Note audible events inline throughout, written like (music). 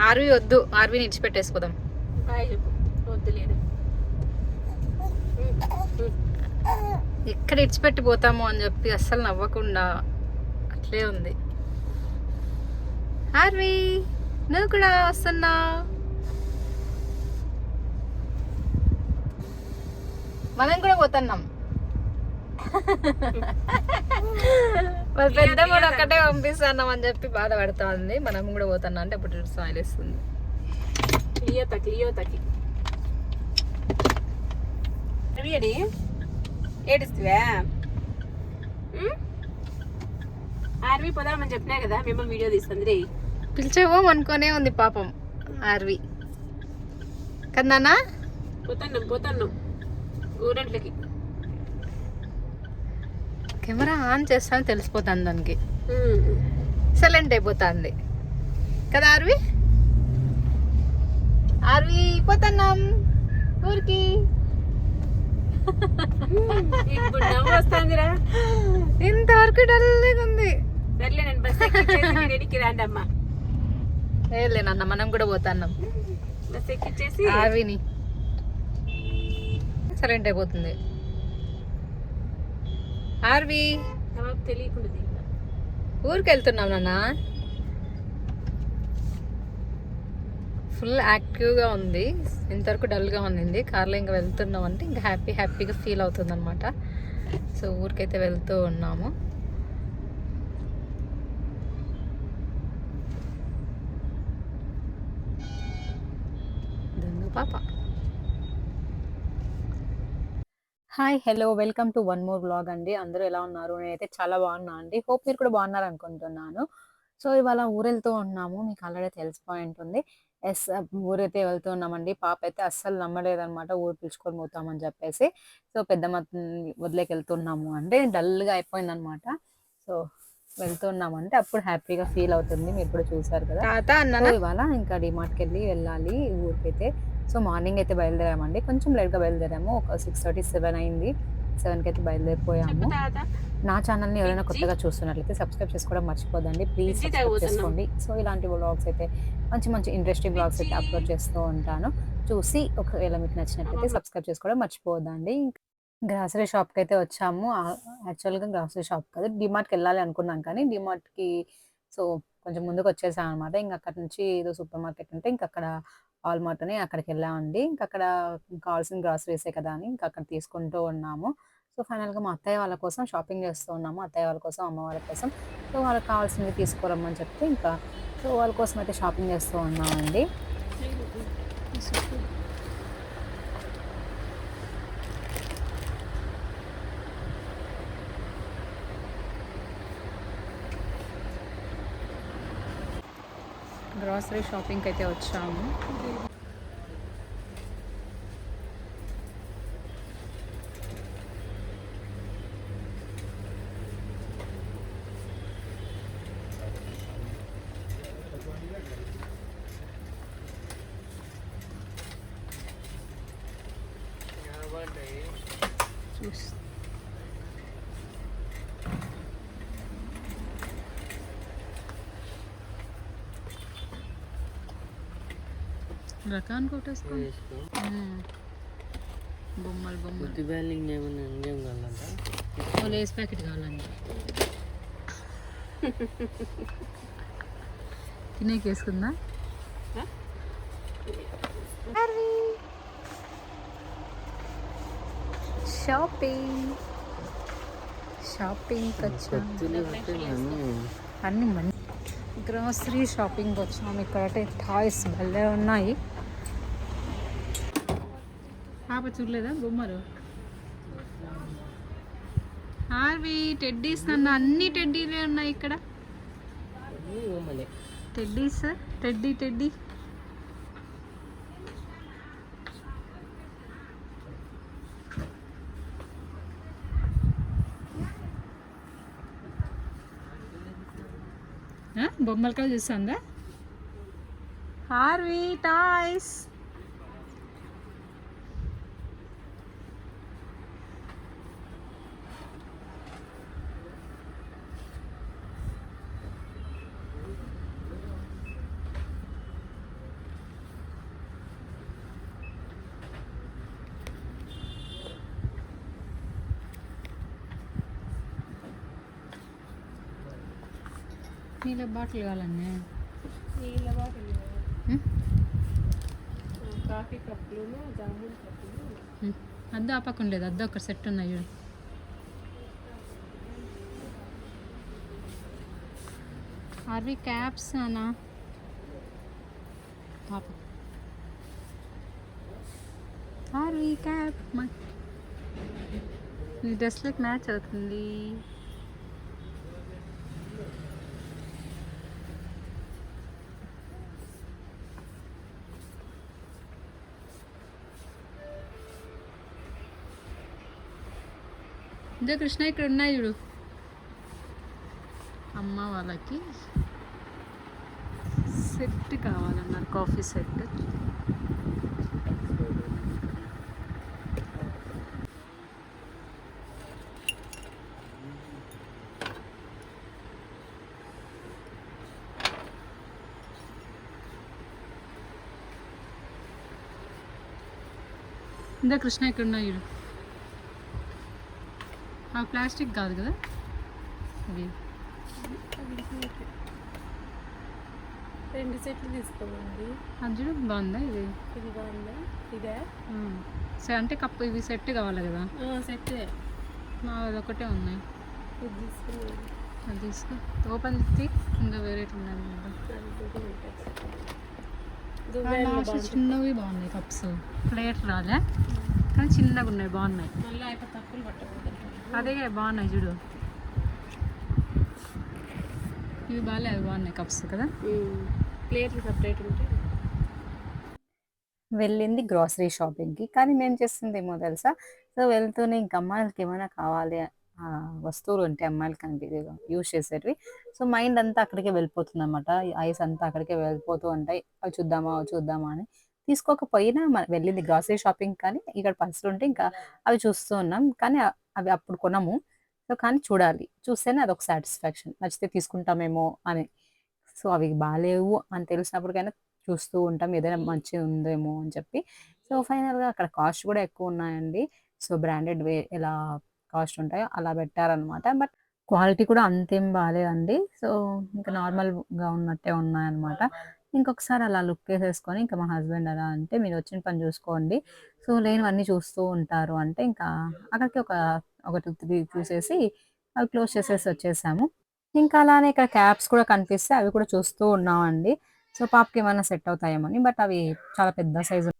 RV వద్దు వద్దు లేదు ఎక్కడ ఇడిచిపెట్టి పోతాము అని చెప్పి అస్సలు నవ్వకుండా అట్లే ఉంది. ఆర్వి నువ్వు కూడా వస్తున్నావు మనం కూడా పోతున్నాం. (laughs) మరి పెద్ద కూడా ఒక్కటే పంపిస్తున్నాం అని చెప్పి బాధపడతా ఉంది మనం కూడా పోతున్నా. అంటే అప్పుడు స్మైల్ ఇస్తుంది క్లియోత క్లియోతకి రవియడి ఏడుస్తువా? ఆర్వి పోదామని చెప్పినా కదా మిమ్మల్ని వీడియో తీస్తుంది రే. పిలిచేవో అనుకోనే ఉంది పాపం ఆర్వి. కదా నాన్న? పోతున్నాం పోతున్నాం ఊరంట్లకి కెమెరా ఆన్ చేస్తాను తెలిసిపోతుంది దానికి. సైలెంట్ అయిపోతుంది. కదా ఆర్వి? ఆర్వి పోతున్నాం. ఊరికి. వస్తుందిరా. ఇంతవరకు డల్గా ఉంది. సర్లే నేను బస్ ఎక్కిచ్చేసి మీరు ఎడికి రాండి అమ్మా ఏలే నాన్న మనం కూడా పోతున్నాం. ఆర్విని. సైలెంట్ అయిపోతుంది. ఆర్వి? నాకు తెలియకుండా. ఊరికి వెళ్తున్నాం నాన్న? ఫుల్ యాక్టివ్గా ఉంది. ఇంతవరకు డల్గా ఉండింది కార్లో ఇంకా వెళ్తున్నాం అంటే ఇంకా హ్యాపీ హ్యాపీగా ఫీల్ అవుతుంది అనమాట సో ఊరికైతే వెళ్తూ ఉన్నాము. దొంగ పాప. Hi hello welcome to one more blog అండి. అందరూ ఎలా ఉన్నారు? నేనైతే చాలా బాగున్నా అండి. హోప్ మీరు కూడా బాగున్నారు అనుకుంటున్నాను. సో ఇవాళ ఊరెళ్తూ ఉన్నాము. మీకు ఆల్రెడీ తెలిసిపోయి ఉంటుంది ఎస్ ఊరైతే వెళ్తూ ఉన్నామండి. పాప అయితే అస్సలు నమ్మలేదన్నమాట. ఊరు పిలుచుకొని పోతామని చెప్పేసి. సో పెద్ద వదిలేకి వెళ్తున్నాము అంటే డల్గా అయిపోయిందనమాట సో వెళ్తున్నామంటే అప్పుడు హ్యాపీగా ఫీల్ అవుతుంది. మీరు కూడా చూసారు కదా. ఇవాళ ఇంకా డిమార్ట్కి వెళ్ళి వెళ్ళాలి. ఊరికైతే సో మార్నింగ్ అయితే బయలుదేరామండి. కొంచెం లేట్గా బయలుదేరాము. ఒక సిక్స్ థర్టీ సెవెన్ అయింది. సెవెన్కి అయితే బయలుదేరిపోయాము. నా ఛానల్ని ఎవరైనా కొత్తగా చూస్తున్నట్లయితే సబ్స్క్రైబ్ చేసుకోవడం మర్చిపోదండి ప్లీజ్ సబ్స్క్రైబ్. చేసుకోండి. సో ఇలాంటి వ్లాగ్స్ అయితే మంచి మంచి ఇంట్రెస్టింగ్ వ్లాగ్స్ అయితే అప్లోడ్ చేస్తూ ఉంటాను. చూసి ఒకవేళ మీకు నచ్చినట్లయితే సబ్స్క్రైబ్ చేసుకోవడం మర్చిపోవద్దండి. గ్రాసరీ షాప్కి అయితే వచ్చాము. యాక్చువల్గా గ్రాసరీ షాప్ కాదు. డిమార్ట్కి వెళ్ళాలి అనుకున్నాం కానీ డిమార్ట్కి సో కొంచెం ముందుకు వచ్చేసాం అనమాట ఇంకా అక్కడ నుంచి ఏదో సూపర్ మార్కెట్ ఉంటే ఇంకా అక్కడ ఆల్మార్ట్ అక్కడికి వెళ్ళామండి ఇంకా అక్కడ కావాల్సిన గ్రాసరీసే కదా అని ఇంకా అక్కడ తీసుకుంటూ ఉన్నాము. సో ఫైనల్గా మా అత్తయ్య వాళ్ళ కోసం షాపింగ్ చేస్తూ ఉన్నాము. అత్తయ్య వాళ్ళ కోసం అమ్మ వాళ్ళ కోసం. సో వాళ్ళకి కావాల్సినవి తీసుకురమ్మని చెప్తే ఇంకా సో వాళ్ళ కోసం అయితే షాపింగ్ చేస్తూ ఉన్నామండి. గ్రాసరీ షాపింగ్కి అయితే వచ్చాము. మ్మ్. బొమ్మలు బొమ్మలు. బ్యాలింగ్ ఏమైనా ఇంకేం కావాలంట? ఓ లేస్ ప్యాకెట్ కావాలండి తినేకి వేసుకుందా షాపింగ్ షాపింగ్ అన్ని. మంచి. గ్రాసరీ షాపింగ్ వచ్చాము ఇక్కడ టాయ్స్ భలే ఉన్నాయి. పాప చూడలేదా? బొమ్మలు? హార్వి టెడ్డీస్ నన్ను అన్ని టెడ్డీలే ఉన్నాయి ఇక్కడ. Teddies teddy teddy. బొమ్మలకాయ చూస్తుందా? Harvey toys. నీళ్ళ బాటిల్ కావాలన్నా? నీళ్ళ బాటిల్? కాఫీ కప్పులు జామున్ కప్పులు. అద్దు ఆ పక్కన లేదు అద్దు ఒక సెట్ ఉన్నాయి చూడు. ఆర్వి క్యాప్స్ అన్నా? పాప ఆర్వి క్యాప్ నీ డ్రెస్లోకి మ్యాచ్ అవుతుంది. ఇదే కృష్ణ ఇక్కడ ఉన్నాయి చూడు. అమ్మ వాళ్ళకి సెట్ కావాలన్నారు కాఫీ సెట్. ఇందా కృష్ణ ఇక్కడ ఉన్నాయి చూడు. ప్లాస్టిక్ కాదు కదా? ఇది. రెండు సెట్లు తీసుకోమండి. అది చూడు బాగుందా ఇది? ఇది బాగుందా? ఇదే? సరే అంటే కప్పు ఇవి సెట్ కావాలి కదా? సెట్ మా ఒకటే ఉన్నాయి. ఇది తీసుకున్నాను. అది తీసుకో. ఓపెన్ ఇంకా వేరే ఉన్నాయి చిన్నవి బాగున్నాయి కప్స్. ప్లేట్ రాలే. కానీ చిన్నగా ఉన్నాయి బాగున్నాయి. మళ్ళీ అయిపోయి తప్పులు పట్టకూడదు. అదే బాగున్నాయి చూడు. ఇవి బాగాలే అవి బాగున్నాయి కప్స్ కదా? ప్లేట్లు సపరేట్ ఉంటాయి వెళ్ళింది గ్రాసరీ షాపింగ్కి కానీ మేము చేస్తుంది ఏమో తెలుసా? సో వెళ్తూనే ఇంక అమ్మాయిలకి ఏమైనా కావాలి ఆ, వస్తువులు ఉంటే అమ్మాయిలకి కనిపి యూజ్ చేసేటివి. సో మైండ్ అంతా అక్కడికే వెళ్ళిపోతుంది అనమాట ఐస్ అంతా అక్కడికే వెళ్ళిపోతూ ఉంటాయి. అవి చూద్దామా అవి చూద్దామా అని. తీసుకోకపోయినా మ- వెళ్ళింది గ్రాసరీ షాపింగ్ కానీ ఇక్కడ పరిస్థితులు ఉంటే ఇంకా అవి చూస్తూ ఉన్నాం. కానీ అవి అప్పుడు కొనము. సో కానీ చూడాలి. చూస్తేనే అదొక సాటిస్ఫాక్షన్ నచ్చితే తీసుకుంటామేమో అని. సో అవి బాగాలేవు అని తెలిసినప్పటికైనా చూస్తూ ఉంటాం. ఏదైనా మంచిగా ఉందేమో అని చెప్పి. సో ఫైనల్గా అక్కడ కాస్ట్ కూడా ఎక్కువ ఉన్నాయండి. సో బ్రాండెడ్ వే ఎలా కాస్ట్ ఉంటాయో అలా పెట్టారనమాట బట్ క్వాలిటీ కూడా అంతేం బాగాలేదండి సో ఇంకా నార్మల్గా ఉన్నట్టే ఉన్నాయన్నమాట. ఇంకొకసారి అలా లుక్ వేసేసుకొని ఇంకా మా హస్బెండ్ అలా అంటే మీరు వచ్చిన పని చూసుకోండి. సో లేనివన్నీ చూస్తూ ఉంటారు అంటే ఇంకా అక్కడికి ఒక ఒక టూ త్రీ చూసేసి అవి క్లోజ్ చేసేసి వచ్చేసాము. ఇంకా అలానే ఇక్కడ క్యాప్స్ కూడా కనిపిస్తే అవి కూడా చూస్తూ ఉన్నామండి. సో పాపకి ఏమైనా సెట్ అవుతాయేమని బట్ అవి చాలా పెద్ద సైజు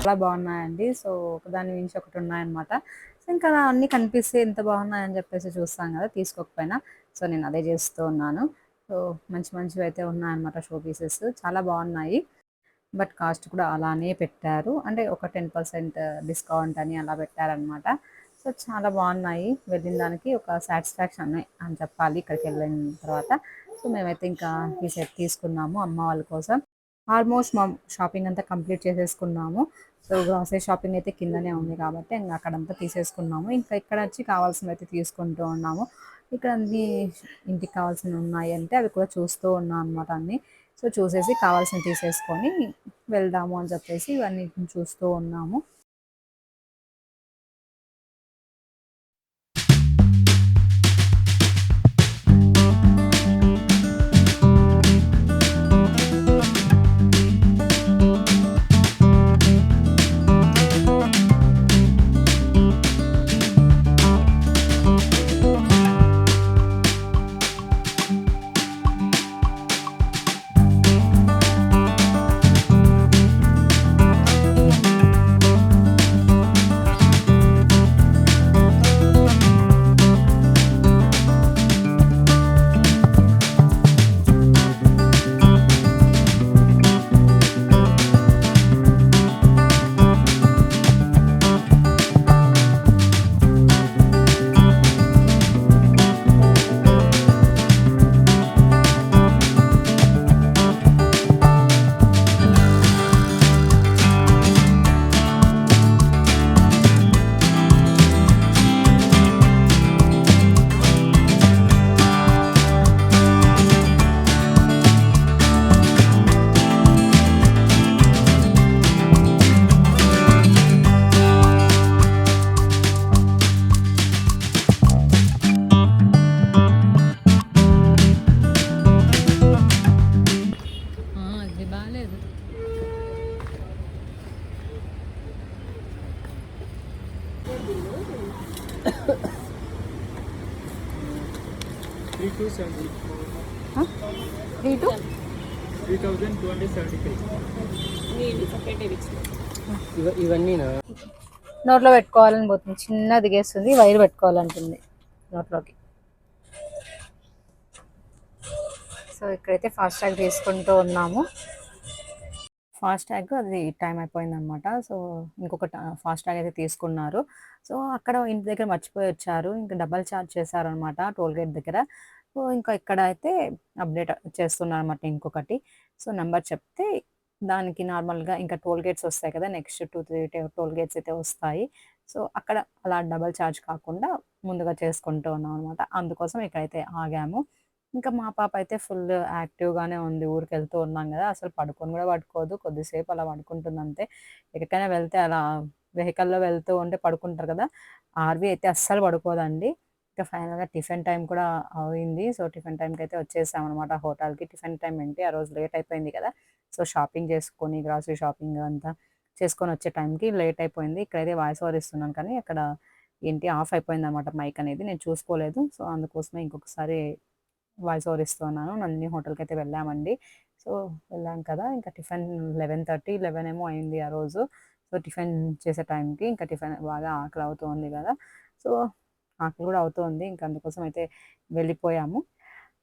చాలా బాగున్నాయండి. సో ఒకదాని మించి ఒకటి ఉన్నాయన్నమాట. సో ఇంకా అన్ని కనిపిస్తే ఎంత బాగున్నాయని చెప్పేసి చూస్తాం కదా తీసుకోకపోయినా. సో నేను అదే చేస్తూ ఉన్నాను. సో మంచి మంచివి అయితే ఉన్నాయన్నమాట షో పీసెస్. చాలా బాగున్నాయి. బట్ కాస్ట్ కూడా అలానే పెట్టారు. అంటే ఒక టెన్ పర్సెంట్ డిస్కౌంట్ అని అలా పెట్టారనమాట సో చాలా బాగున్నాయి. వెళ్ళిన దానికి ఒక సాటిస్ఫాక్షన్ అని చెప్పాలి. ఇక్కడికి వెళ్ళిన తర్వాత. సో మేమైతే ఇంకా ఈ సెట్ తీసుకున్నాము అమ్మ వాళ్ళ కోసం. ఆల్మోస్ట్ మా షాపింగ్ అంతా కంప్లీట్ చేసేసుకున్నాము. సో గ్రాసరీ షాపింగ్ అయితే కిందనే ఉంది కాబట్టి ఇంకా అక్కడంతా తీసేసుకున్నాము. ఇంకా ఇక్కడ వచ్చి కావాల్సినవి అయితే తీసుకుంటూ ఉన్నాము. ఇక్కడ అన్ని ఇంటికి కావాల్సినవి ఉన్నాయి అంటే అవి కూడా చూస్తూ ఉన్నాం అనమాట అన్ని. సో చూసేసి కావాల్సినవి తీసేసుకొని వెళ్దాము అని చెప్పేసి ఇవన్నీ చూస్తూ ఉన్నాము. నోట్లో పెట్టుకోవాలని పోతుంది. చిన్న దిగేస్తుంది వైర్ పెట్టుకోవాలంటుంది నోట్లోకి. సో ఇక్కడైతే ఫాస్ట్ ట్యాగ్ తీసుకుంటూ ఉన్నాము. ఫాస్ట్ ట్యాగ్ అది టైం అయిపోయిందనమాట సో ఇంకొక ఫాస్ట్ ట్యాగ్ అయితే తీసుకున్నారు. సో అక్కడ ఇంటి దగ్గర మర్చిపోయి వచ్చారు. ఇంకా డబల్ ఛార్జ్ చేశారనమాట టోల్ గేట్ దగ్గర. సో ఇంకా ఇక్కడ అయితే అప్డేట్ చేస్తున్నారు అనమాట ఇంకొకటి. సో నెంబర్ చెప్తే దానికి నార్మల్గా ఇంకా టోల్ గేట్స్ వస్తాయి కదా next two three toll gates అయితే వస్తాయి. సో అక్కడ అలా డబల్ ఛార్జ్ కాకుండా ముందుగా చేసుకుంటూ ఉన్నాం అనమాట అందుకోసం ఇక్కడైతే ఆగాము. ఇంకా మా పాప అయితే ఫుల్ యాక్టివ్గానే ఉంది. ఊరికి వెళ్తూ ఉన్నాం కదా అసలు పడుకొని కూడా పడుకోదు. కొద్దిసేపు అలా పడుకుంటుంది అంతే. ఎక్కడికైనా వెళ్తే అలా వెహికల్లో వెళ్తూ ఉంటే పడుకుంటారు కదా ఆర్వి అయితే అస్సలు పడుకోదండి. ఇంకా ఫైనల్గా టిఫిన్ టైం కూడా అయింది. సో టిఫిన్ టైంకి అయితే వచ్చేసాం అనమాట హోటల్కి. టిఫిన్ టైం ఏంటి? ఆ రోజు లేట్ అయిపోయింది కదా. సో షాపింగ్ చేసుకొని గ్రాసరీ షాపింగ్ అంతా చేసుకొని వచ్చే టైంకి లేట్ అయిపోయింది. ఇక్కడైతే వాయిస్ ఓవర్ ఇస్తున్నాను కానీ అక్కడ ఏంటి ఆఫ్ అయిపోయింది అనమాట మైక్ అనేది. నేను చూసుకోలేదు. సో అందుకోసమే ఇంకొకసారి వాయిస్ ఓవర్ ఇస్తున్నాను. నందిని హోటల్కి అయితే వెళ్ళామండి. సో వెళ్ళాం కదా ఇంకా టిఫిన్ లెవెన్ థర్టీ లెవెన్ ఏమో అయింది ఆ రోజు. సో టిఫిన్ చేసే టైంకి ఇంకా టిఫిన్ బాగా ఆకలి అవుతుంది కదా. సో ఆకలి కూడా అవుతుంది. ఇంకా అందుకోసం అయితే వెళ్ళిపోయాము.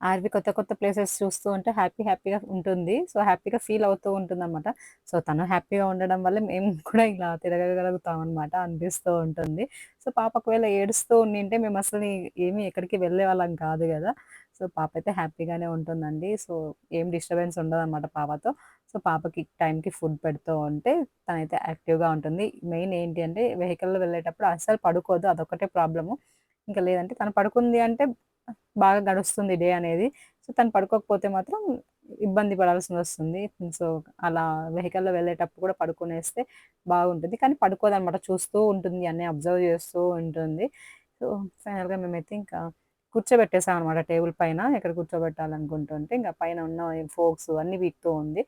ఆర్వి కొత్త కొత్త ప్లేసెస్ చూస్తూ ఉంటే హ్యాపీ హ్యాపీగా ఉంటుంది. సో హ్యాపీగా ఫీల్ అవుతూ ఉంటుంది అనమాట సో తను హ్యాపీగా ఉండడం వల్ల మేము కూడా ఇలా తిరగగలుగుతాం అనమాట అనిపిస్తూ ఉంటుంది. సో పాప ఒకవేళ ఏడుస్తూ ఉండింటే మేము అసలు ఏమీ ఎక్కడికి వెళ్ళే వాళ్ళం కాదు కదా. సో పాప అయితే హ్యాపీగానే ఉంటుందండి. సో ఏం డిస్టర్బెన్స్ ఉండదు అనమాట పాపతో. సో పాపకి టైంకి ఫుడ్ పెడుతూ ఉంటే తనైతే యాక్టివ్గా ఉంటుంది. మెయిన్ ఏంటి అంటే వెహికల్లో వెళ్ళేటప్పుడు అస్సలు పడుకోదు. అదొకటే ప్రాబ్లము. ఇంకా లేదంటే తను పడుకుంది అంటే బాగా గడుస్తుంది డే అనేది. సో తను పడుకోకపోతే మాత్రం ఇబ్బంది పడాల్సి వస్తుంది. సో అలా వెహికల్లో వెళ్ళేటప్పుడు కూడా పడుకునేస్తే బాగుంటుంది. కానీ పడుకోదనమాట చూస్తూ ఉంటుంది అన్నీ అబ్జర్వ్ చేస్తూ ఉంటుంది. సో ఫైనల్గా మేమైతే ఇంకా కూర్చోబెట్టేసాం అనమాట టేబుల్ పైన ఎక్కడ కూర్చోబెట్టాలనుకుంటుంటే ఇంకా పైన ఉన్న ఫోక్స్ అన్ని వీక్తూ ఉంది.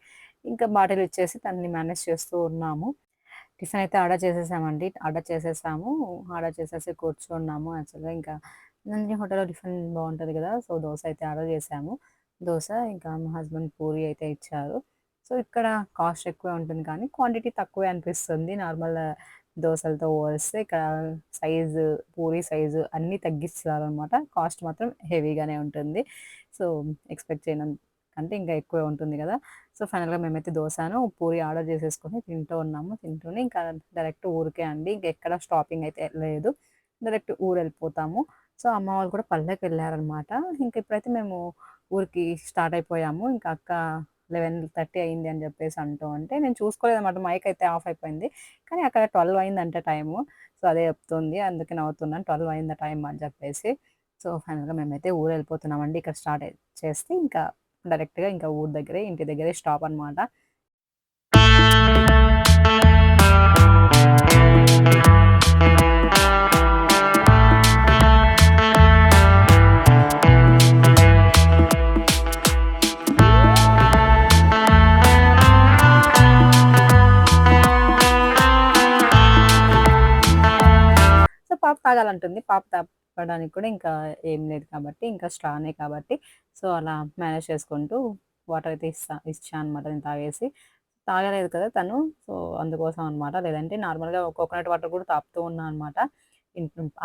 ఇంకా బాటిల్ ఇచ్చేసి తనని మేనేజ్ చేస్తూ ఉన్నాము. టిఫిన్ అయితే ఆర్డర్ చేసేసామండి. ఆర్డర్ చేసేసాము. ఆర్డర్ చేసేసి కూర్చున్నాము యాక్చువల్గా. ఇంకా నందిని హోటల్లో టిఫిన్ బాగుంటుంది కదా సో దోశ అయితే ఆర్డర్ చేసాము. దోశ ఇంకా మా హస్బెండ్ పూరి అయితే ఇచ్చారు. సో ఇక్కడ కాస్ట్ ఎక్కువే ఉంటుంది కానీ క్వాంటిటీ తక్కువే అనిపిస్తుంది. నార్మల్ దోశలతో పోలిస్తే ఇక్కడ సైజు పూరి సైజు అన్నీ తగ్గిస్తారు అనమాట కాస్ట్ మాత్రం హెవీగానే ఉంటుంది. సో ఎక్స్పెక్ట్ చేయడం కంటే ఇంకా ఎక్కువే ఉంటుంది కదా. సో ఫైనల్గా మేమైతే దోశను పూరి ఆర్డర్ చేసేసుకొని తింటూ ఉన్నాము. తింటూనే ఇంకా డైరెక్ట్ ఊరికే అండి. ఇంకా ఎక్కడ స్టాపింగ్ అయితే లేదు. డైరెక్ట్ ఊరు వెళ్ళిపోతాము. సో అమ్మ వాళ్ళు కూడా పల్లెకి వెళ్ళారనమాట. ఇంకా ఇప్పుడైతే మేము ఊరికి స్టార్ట్ అయిపోయాము. ఇంకా అక్క లెవెన్ థర్టీ అయింది అని చెప్పేసి అంటూ ఉంటే నేను చూసుకోలేదన్నమాట మైక్ అయితే ఆఫ్ అయిపోయింది. కానీ అక్కడ ట్వెల్వ్ అయిందంట టైము. సో అదే చెప్తుంది. అందుకే నవ్వుతున్నాను. ట్వెల్వ్ అయింది టైం అని చెప్పేసి. సో ఫైనల్గా మేమైతే ఊరు వెళ్ళిపోతున్నామండి. ఇక్కడ స్టార్ట్ చేస్తే ఇంకా డైరెక్ట్గా ఇంకా ఊరు దగ్గరే ఇంటి దగ్గరే స్టాప్ అనమాట. ఉంటుంది. పాప తప్పడానికి కూడా ఇంకా ఏం లేదు కాబట్టి ఇంకా స్ట్రానే కాబట్టి. సో అలా మేనేజ్ చేసుకుంటూ వాటర్ అయితే ఇస్తా ఇచ్చా అనమాట నేను తాగేసి. తాగలేదు కదా తను. సో అందుకోసం అనమాట లేదంటే నార్మల్గా కోకోనట్ వాటర్ కూడా తాపుతూ ఉన్నా అనమాట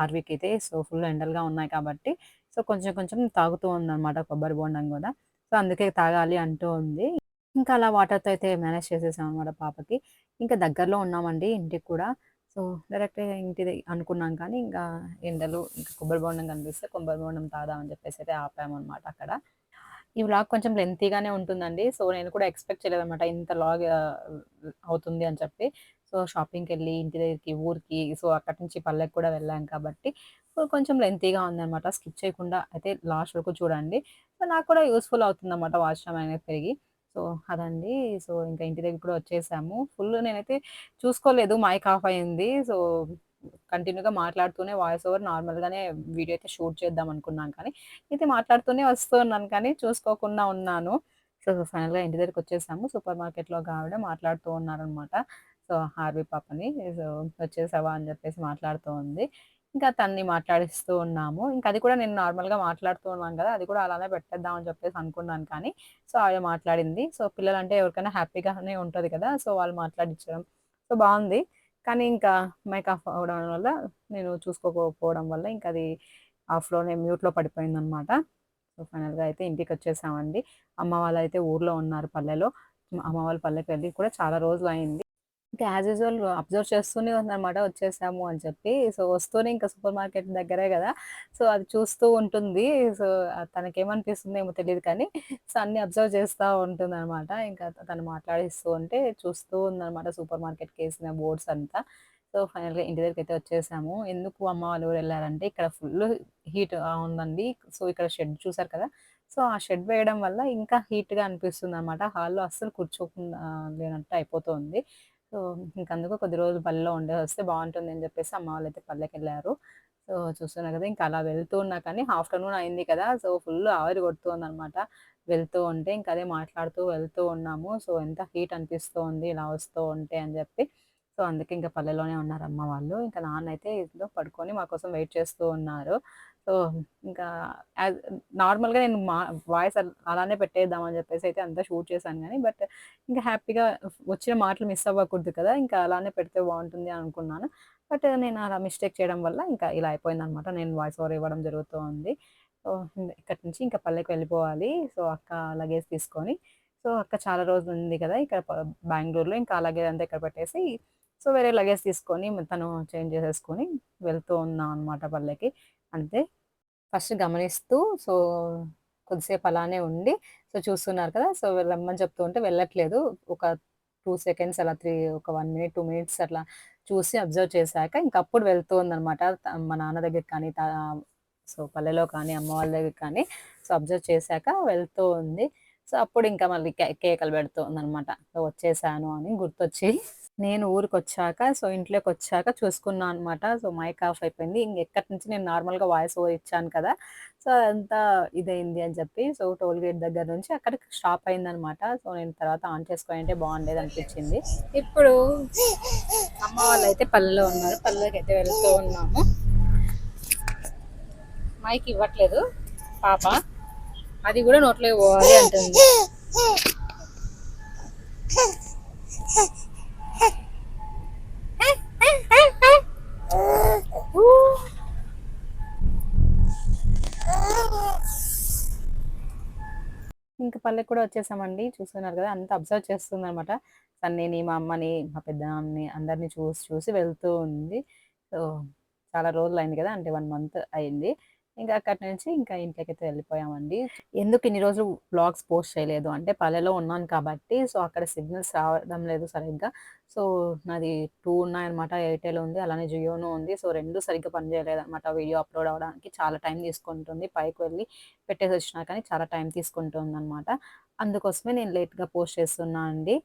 ఆర్వీకి అయితే. సో ఫుల్ ఎండలుగా ఉన్నాయి కాబట్టి. సో కొంచెం కొంచెం తాగుతూ ఉందన్నమాట కొబ్బరి బోండం కూడా. సో అందుకే తాగాలి అంటూ ఉంది. ఇంకా అలా వాటర్తో అయితే మేనేజ్ చేసేసాం అనమాట పాపకి. ఇంకా దగ్గరలో ఉన్నామండి ఇంటికి కూడా. సో డైరెక్ట్గా ఇంటిది అనుకున్నాం కానీ ఇంకా ఎండలు ఇంకా కొబ్బరి బోండం కనిపిస్తే కొబ్బరి బొండం తాదామని చెప్పేసి అయితే ఆపామన్నమాట అక్కడ. ఈ వ్లాగ్ కొంచెం లెంతీగానే ఉంటుందండి. సో నేను కూడా ఎక్స్పెక్ట్ చేయలేదన్నమాట ఇంత లాగ్ అవుతుంది అని చెప్పి. సో షాపింగ్కి వెళ్ళి ఇంటి దగ్గరికి ఊరికి సో అక్కడి నుంచి పల్లెకి కూడా వెళ్ళాం కాబట్టి సో కొంచెం లెంతీగా ఉందన్నమాట. స్కిప్ చేయకుండా అయితే లాస్ట్ వరకు చూడండి. సో నాకు కూడా యూస్ఫుల్ అవుతుందన్నమాట వాచ్ టైం అనేది పెరిగి. సో అదండి. సో ఇంకా ఇంటి దగ్గర కూడా వచ్చేసాము. ఫుల్ నేనైతే చూసుకోలేదు మైక్ ఆఫ్ అయింది. సో కంటిన్యూగా మాట్లాడుతూనే వాయిస్ ఓవర్ నార్మల్గానే వీడియో అయితే షూట్ చేద్దాం అనుకున్నాను కానీ అయితే మాట్లాడుతూనే వస్తున్నాను కానీ చూసుకోకుండా ఉన్నాను. సో ఫైనల్గా ఇంటి దగ్గరికి వచ్చేసాము. సూపర్ మార్కెట్లో ఆవిడ మాట్లాడుతూ ఉన్నారనమాట సో హార్వీ పాపని. సో వచ్చేసావా అని చెప్పేసి మాట్లాడుతూ ఉంది. ఇంకా తన్ని మాట్లాడిస్తూ ఉన్నాము. ఇంకా అది కూడా నేను నార్మల్గా మాట్లాడుతూ ఉన్నాను కదా అది కూడా అలానే పెట్టేద్దాం అని చెప్పేసి అనుకున్నాను కానీ సో ఆవిడ మాట్లాడింది. సో పిల్లలంటే ఎవరికైనా హ్యాపీగానే ఉంటుంది కదా సో వాళ్ళు మాట్లాడించడం సో బాగుంది. కానీ ఇంకా మైక్ ఆఫ్ అవడం వల్ల నేను చూసుకోకపోవడం వల్ల ఇంకా అది ఆఫ్లోనే మ్యూట్లో పడిపోయింది అనమాట సో ఫైనల్గా అయితే ఇంటికి వచ్చేసామండి. అమ్మ వాళ్ళు అయితే ఊర్లో ఉన్నారు పల్లెలో. అమ్మ వాళ్ళ పల్లెకి వెళ్ళి కూడా చాలా రోజులు అయింది ఇంకా యాజ్ యూజువల్ అబ్జర్వ్ చేస్తూనే ఉందన్నమాట వచ్చేసాము అని చెప్పి. సో వస్తూనే ఇంకా సూపర్ మార్కెట్ దగ్గరే కదా. సో అది చూస్తూ ఉంటుంది. సో తనకేమనిపిస్తుంది ఏమో తెలియదు కానీ సో అన్ని అబ్జర్వ్ చేస్తూ ఉంటుంది అనమాట ఇంకా తను మాట్లాడిస్తూ ఉంటే చూస్తూ ఉందన్నమాట సూపర్ మార్కెట్కి వేసిన బోర్డ్స్ అంతా. సో ఫైనల్గా ఇంటి దగ్గరికి అయితే వచ్చేసాము. ఎందుకు అమ్మ వాళ్ళు ఊరు వెళ్ళారంటే ఇక్కడ ఫుల్ హీట్ ఉందండి. సో ఇక్కడ షెడ్ చూసారు కదా. సో ఆ షెడ్ వేయడం వల్ల ఇంకా హీట్గా అనిపిస్తుంది అనమాట హాల్లో అస్సలు కూర్చోకుండా లేనట్టు అయిపోతుంది. సో ఇంకందుకు కొద్ది రోజులు పల్లెలో ఉండే వస్తే బాగుంటుంది అని చెప్పేసి అమ్మ వాళ్ళు అయితే పల్లెకి వెళ్ళారు సో చూస్తున్నా కదా ఇంకా అలా వెళ్తూ ఉన్నా కానీ ఆఫ్టర్నూన్ అయింది కదా సో ఫుల్ ఆవిరి కొడుతుంది అనమాట వెళ్తూ ఉంటే ఇంకా అదే మాట్లాడుతూ వెళ్తూ ఉన్నాము. సో ఎంత హీట్ అనిపిస్తూ ఉంది ఇలా వస్తూ ఉంటే అని చెప్పి. సో అందుకే ఇంకా పల్లెలోనే ఉన్నారు అమ్మ వాళ్ళు. ఇంకా నాన్న అయితే ఇంట్లో పడుకొని మా కోసం వెయిట్ చేస్తూ ఉన్నారు. సో ఇంకా యాజ్ నార్మల్గా నేను మా వాయిస్ అలానే పెట్టేద్దామని చెప్పేసి అయితే అంతా షూట్ చేశాను కానీ బట్ ఇంకా హ్యాపీగా వచ్చిన మాటలు మిస్ అవ్వకూడదు కదా ఇంకా అలానే పెడితే బాగుంటుంది అనుకున్నాను. బట్ నేను అలా మిస్టేక్ చేయడం వల్ల ఇంకా ఇలా అయిపోయింది అనమాట నేను వాయిస్ ఓవర్ ఇవ్వడం జరుగుతూ ఉంది. సో ఇక్కడి నుంచి ఇంకా పల్లెకి వెళ్ళిపోవాలి. సో అక్క లగేజ్ తీసుకొని సో అక్క చాలా రోజులు ఉంది కదా ఇక్కడ బెంగళూరులో. ఇంకా అలాగే అంతా ఇక్కడ పెట్టేసి సో వేరే లగేజ్ తీసుకొని తను చేంజ్ చేసేసుకొని వెళ్తూ ఉన్నాం అనమాట పల్లెకి. అంతే ఫస్ట్ గమనిస్తూ సో కొద్దిసేపు అలానే ఉండి సో చూస్తున్నారు కదా సో వెళ్ళమని చెప్తూ ఉంటే వెళ్ళట్లేదు. ఒక టూ సెకండ్స్ అలా త్రీ ఒక వన్ మినిట్ టూ మినిట్స్ అట్లా చూసి అబ్జర్వ్ చేశాక ఇంక అప్పుడు వెళ్తూ ఉందనమాట మా నాన్న దగ్గర కానీ సో పల్లెలో కానీ అమ్మ వాళ్ళ దగ్గర కానీ సో అబ్జర్వ్ చేశాక వెళ్తూ ఉంది. సో అప్పుడు ఇంకా మళ్ళీ కేకలు పెడుతుంది అనమాట వచ్చేసాను అని గుర్తొచ్చి నేను ఊరికి వచ్చాక సో ఇంట్లోకి వచ్చాక చూసుకున్నాను అనమాట సో మైక్ ఆఫ్ అయిపోయింది. ఇంకెక్కడి నుంచి నేను నార్మల్గా వాయిస్ ఓవర్ ఇచ్చాను కదా! సో అదంతా ఇదైంది అని చెప్పి సో టోల్ గేట్ దగ్గర నుంచి అక్కడికి స్టాప్ అయిందనమాట. సో నేను తర్వాత ఆన్ చేసుకోవాలంటే అంటే బాగుండేది అనిపించింది. ఇప్పుడు అమ్మ వాళ్ళు అయితే పల్లెలో ఉన్నారు. పల్లెకి అయితే వెళ్తూ ఉన్నాము. మైక్ ఇవ్వట్లేదు. పాప అది కూడా నోట్లో పోవాలి అంటుంది. ఇంకా పల్లెకి కూడా వచ్చేసామండి. చూస్తున్నారు కదా అంత అబ్జర్వ్ చేస్తుంది అనమాట సన్నీని మా అమ్మని మా పెద్దనాన్నని అందరినీ చూసి చూసి వెళ్తూ ఉంది. సో చాలా రోజులు అయింది కదా అంటే వన్ మంత్ అయింది. ఇంకా అక్కడి నుంచి ఇంకా ఇంట్లోకైతే వెళ్ళిపోయామండి. ఎందుకు ఇన్ని రోజులు బ్లాగ్స్ పోస్ట్ చేయలేదు? అంటే పల్లెలో ఉన్నాను కాబట్టి సో అక్కడ సిగ్నల్స్ రావడం లేదు సరిగ్గా. సో నాది టూ ఉన్నాయన్నమాట ఎయిర్టెల్ ఉంది అలానే జియోను ఉంది. సో రెండు సరిగ్గా పనిచేయలేదు అనమాట వీడియో అప్లోడ్ అవ్వడానికి చాలా టైం తీసుకుంటుంది. పైకి వెళ్ళి పెట్టేసి వచ్చినా కానీ చాలా టైం తీసుకుంటుంది అనమాట అందుకోసమే నేను లేట్గా పోస్ట్ చేస్తున్నా అండి.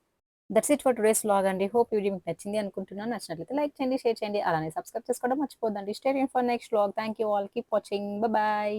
That's it for today's log అండి. హోప్ వీడియో మీకు నచ్చింది అనుకుంటున్నాను. నచ్చినట్లయితే లైక్ చేయండి షేర్ చేయండి. అలానే సబ్స్క్రైబ్ చేసుకోవడం మర్చిపోద్దండి. Stay for next log thank you all keep watching bye